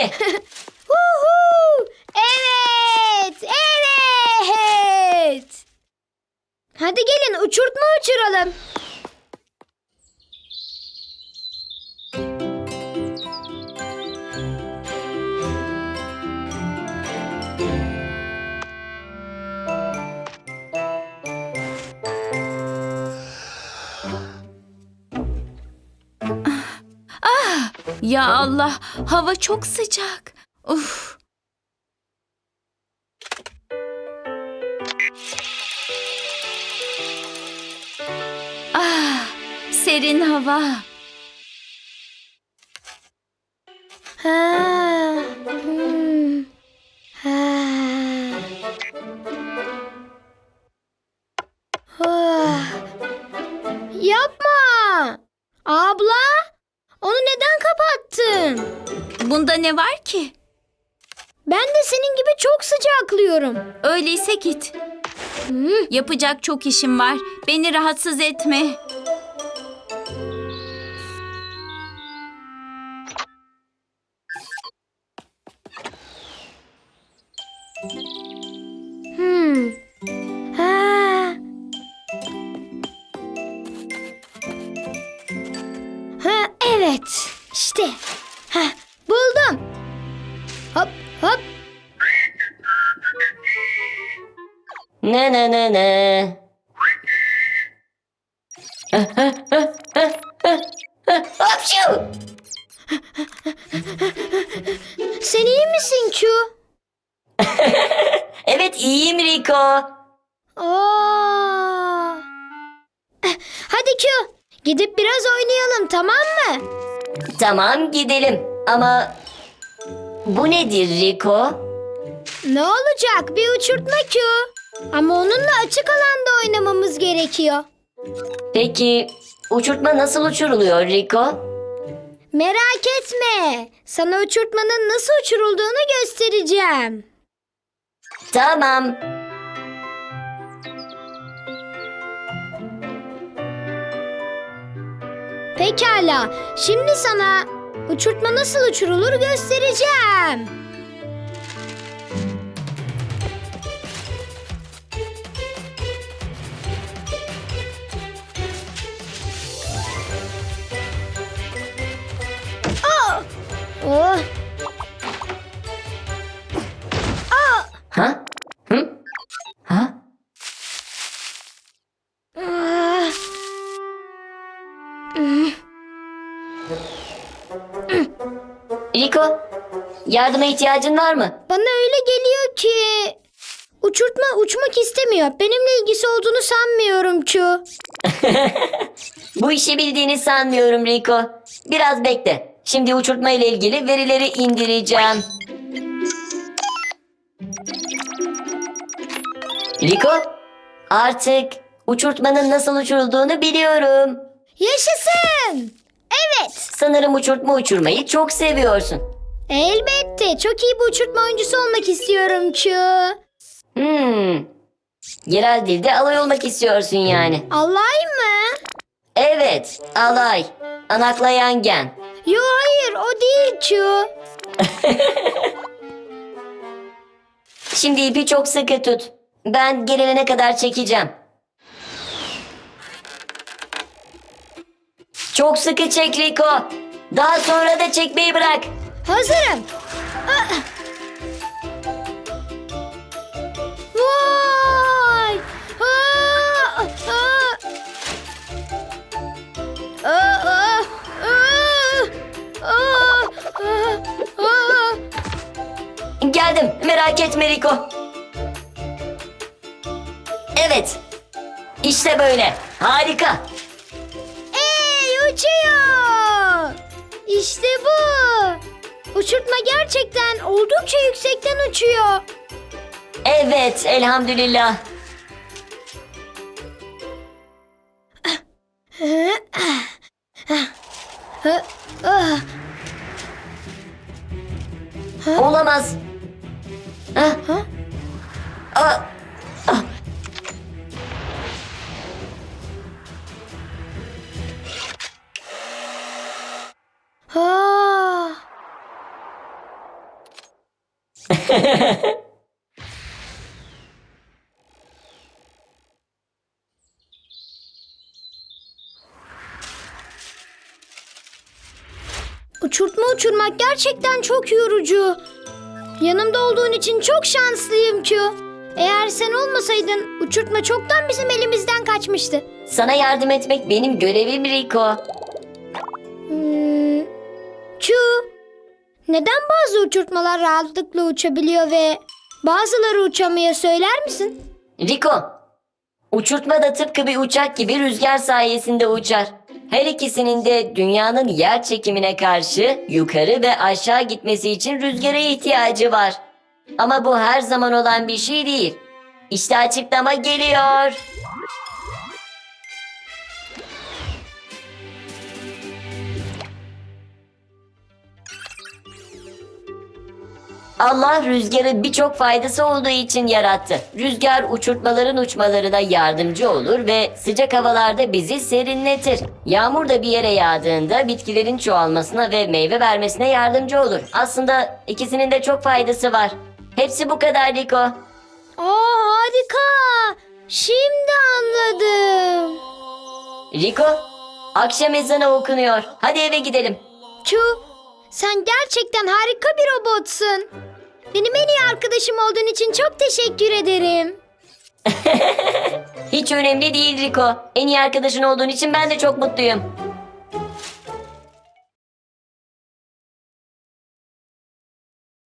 hadi. Evet, evet. Hadi gelin uçurtma uçuralım. Ya Allah, hava çok sıcak. Uf. Ah, serin hava. Bunda ne var ki? Ben de senin gibi çok sıcaklıyorum. Öyleyse git. Hmm. Yapacak çok işim var. Beni rahatsız etme. Hmm. Ha. Ha evet. İşte. Ha Ne ne ne ne. Hapşu! Sen iyi misin Q? Evet iyiyim Rico. Aa. Eh, Hadi Q. Gidip biraz oynayalım tamam mı? Tamam gidelim ama bu nedir Rico? Ne olacak? Bir uçurtma Q. Ama onunla açık alanda oynamamız gerekiyor. Peki uçurtma nasıl uçuruluyor Rico? Merak etme. Sana uçurtmanın nasıl uçurulduğunu göstereceğim. Tamam. Pekala. Şimdi sana uçurtma nasıl uçurulur göstereceğim. Ha? Hı? Ha? Rico, yardıma ihtiyacın var mı? Bana öyle geliyor ki uçurtma uçmak istemiyor. Benimle ilgisi olduğunu sanmıyorum Çu. Bu işi bildiğini sanmıyorum Rico. Biraz bekle. Şimdi uçurtma ile ilgili verileri indireceğim. Rico, artık uçurtmanın nasıl uçurulduğunu biliyorum. Yaşasın! Evet, Sanırım uçurtma uçurmayı çok seviyorsun. elbette. Çok iyi bir uçurtma oyuncusu olmak istiyorum Çu. Hmm. Yerel dilde alay olmak istiyorsun yani. Alay mı? Evet, alay. Anaklayan gen. Yo hayır o değil Çu. Şimdi ipi çok sıkı tut. Ben gelene kadar çekeceğim. Çok sıkı çek Rico. Daha sonra da çekmeyi bırak. Hazırım. Ah! Merak etme Rico. Evet. İşte böyle. Harika. Ey uçuyor! İşte bu. Uçurtma gerçekten oldukça yüksekten uçuyor. Evet, elhamdülillah. Ah! Olamaz. Ha? Ah. Ah. Ah! Uçurtma uçurmak gerçekten çok yorucu. Yanımda olduğun için çok şanslıyım Q. Eğer sen olmasaydın uçurtma çoktan bizim elimizden kaçmıştı. Sana yardım etmek benim görevim Rico. Hmm, Q. Neden bazı uçurtmalar rahatlıkla uçabiliyor ve bazıları uçamıyor söyler misin? Rico, uçurtma da tıpkı bir uçak gibi rüzgar sayesinde uçar. Her ikisinin de dünyanın yer çekimine karşı yukarı ve aşağı gitmesi için rüzgara ihtiyacı var. Ama bu her zaman olan bir şey değil. İşte açıklama geliyor. Allah rüzgarı birçok faydası olduğu için yarattı. Rüzgar uçurtmaların uçmalarına yardımcı olur ve sıcak havalarda bizi serinletir. Yağmur da bir yere yağdığında bitkilerin çoğalmasına ve meyve vermesine yardımcı olur. Aslında ikisinin de çok faydası var. Hepsi bu kadar Liko. Aa harika. Şimdi anladım. Riko, akşam ezanı okunuyor. Hadi eve gidelim. Q, sen gerçekten harika bir robotsun. Benim en iyi arkadaşım olduğun için çok teşekkür ederim. Hiç önemli değil Riko. En iyi arkadaşın olduğun için ben de çok mutluyum.